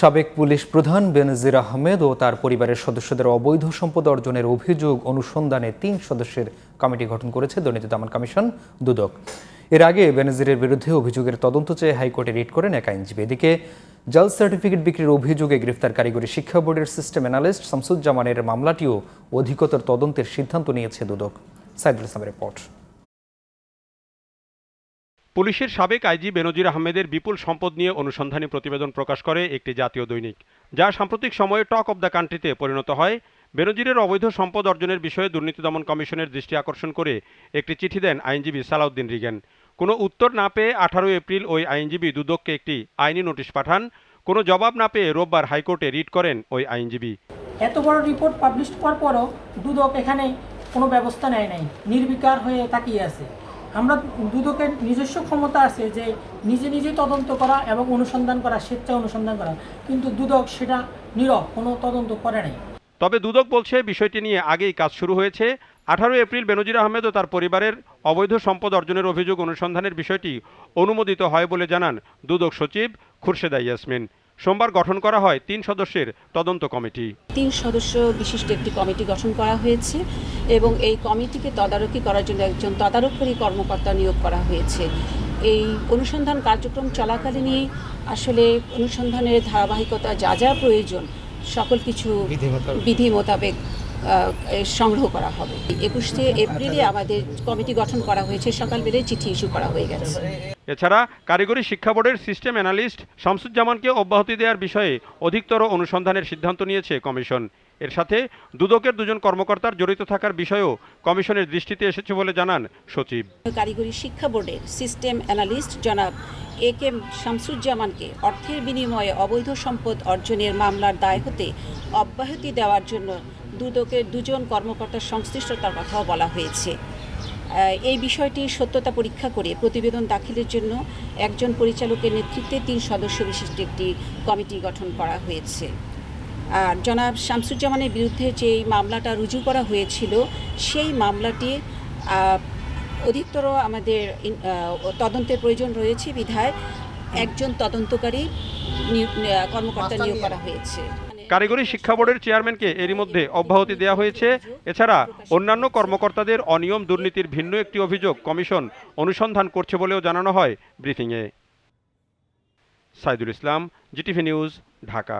সাবেক পুলিশ প্রধান বেনজির আহমেদ ও তার পরিবারের সদস্যদের অবৈধ সম্পদ অর্জনের অভিযোগ অনুসন্ধানে তিন সদস্যের কমিটি গঠন করেছে দুর্নীতি দমন কমিশন, দুদক। এর আগে বেনজিরের বিরুদ্ধে অভিযোগের তদন্ত চেয়ে হাইকোর্টে রিট করেন এক আইনজীবী। এদিকে জাল সার্টিফিকেট বিক্রির অভিযোগে গ্রেফতার কারিগরি শিক্ষা বোর্ডের সিস্টেম অ্যানালিস্ট শামসুজ্জামানের মামলাটিও অধিকতর তদন্তের সিদ্ধান্ত নিয়েছে দুদক। সাইদুল ইসলামের রিপোর্ট। পুলিশের সাবেক আইজি বেনজির আহমেদের বিপুল সম্পদ নিয়ে অনুসন্ধানী প্রতিবেদন প্রকাশ করে একটি জাতীয় দৈনিক, যা সাম্প্রতিক সময়ে টক অব দ্য কান্ট্রিতে পরিণত হয়। বেনজিরের অবৈধ সম্পদ অর্জনের বিষয়ে দুর্নীতি দমন কমিশনের দৃষ্টি আকর্ষণ করে একটি চিঠি দেন আইনজীবী সালাউদ্দিন রিগেন। কোনো উত্তর না পেয়ে আঠারোই এপ্রিল ওই আইনজীবী দুদককে একটি আইনি নোটিশ পাঠান। কোনো জবাব না পেয়ে রোববার হাইকোর্টে রিট করেন ওই আইনজীবী। এত বড় রিপোর্ট পাবলিশ করার পরও দুদক এখানে কোনো ব্যবস্থা নেয় নাই, নির্বিকার হয়ে তাকিয়ে আছে। আমরা দুদকের নিজস্ব ক্ষমতা আছে যে নিজে নিজে তদন্ত করা এবং অনুসন্ধান করা, স্বেচ্ছায় অনুসন্ধান করা। কিন্তু দুদক সেটা নীরব, কোনো তদন্ত করে নাই। তবে দুদক বলছে, বিষয়টি নিয়ে আগেই কাজ শুরু হয়েছে। আঠারো এপ্রিল বেনজির আহমেদ ও তার পরিবারের অবৈধ সম্পদ অর্জনের অভিযোগ অনুসন্ধানের বিষয়টি অনুমোদিত হয় বলে জানান দুদক সচিব খুরশেদা ইয়াসমিন। সোমবার গঠন করা হয় তিন সদস্যের তদন্ত কমিটি। তিন সদস্য বিশিষ্ট একটি কমিটি গঠন করা হয়েছে এবং এই কমিটিকে তদারকি করার জন্য একজন তদারকি কর্মকর্তা নিয়োগ করা হয়েছে। এই অনুসন্ধান কার্যক্রম চলাকালীনই আসলে অনুসন্ধানের ধারাবাহিকতা যা যা প্রয়োজন সকল কিছু বিধি মোতাবেক সংগ্রহ করা হবে। একুশে এপ্রিলে আমাদের কমিটি গঠন করা হয়েছে সকালবেলায় চিঠি ইস্যু করা হয়ে গেছে। এছাড়া কারিগরি শিক্ষা বোর্ডের সিস্টেম অ্যানালিস্ট শামসুজ্জামানকে অব্যাহতি দেওয়ার বিষয়ে অধিকতর অনুসন্ধানের সিদ্ধান্ত নিয়েছে কমিশন। এর সাথে দুদকের দুজন কর্মকর্তার জড়িত থাকার বিষয়েও কমিশনের দৃষ্টিতে এসেছে বলে জানান সচিব। কারিগরি শিক্ষা বোর্ডের সিস্টেম অ্যানালিস্ট জনাব এ কে শামসুজ্জামানকে অর্থের বিনিময়ে অবৈধ সম্পদ অর্জনের মামলার দায় হতে অব্যাহতি দেওয়ার জন্য দুদকের দুজন কর্মকর্তার সংশ্লিষ্টতার কথাও বলা হয়েছে। এই বিষয়টির সত্যতা পরীক্ষা করে প্রতিবেদন দাখিলের জন্য একজন পরিচালকের নেতৃত্বে তিন সদস্য বিশিষ্ট একটি কমিটি গঠন করা হয়েছে। আর জনাব শামসুজ্জামানের বিরুদ্ধে যে মামলাটা রুজু করা হয়েছিল সেই মামলাটি অধিকতর আমাদের তদন্তের প্রয়োজন রয়েছে বিধায় একজন তদন্তকারী কর্মকর্তা নিয়োগ করা হয়েছে। কারিগরি শিক্ষা বোর্ডের চেয়ারম্যানকে এরই মধ্যে অব্যাহতি দেওয়া হয়েছে। এছাড়া অন্যান্য কর্মকর্তাদের অনিয়ম দুর্নীতির ভিন্ন একটি অভিযোগ কমিশন অনুসন্ধান করছে বলেও জানানো হয় ব্রিফিংয়ে। Saidul Islam, GTV news, Dhaka.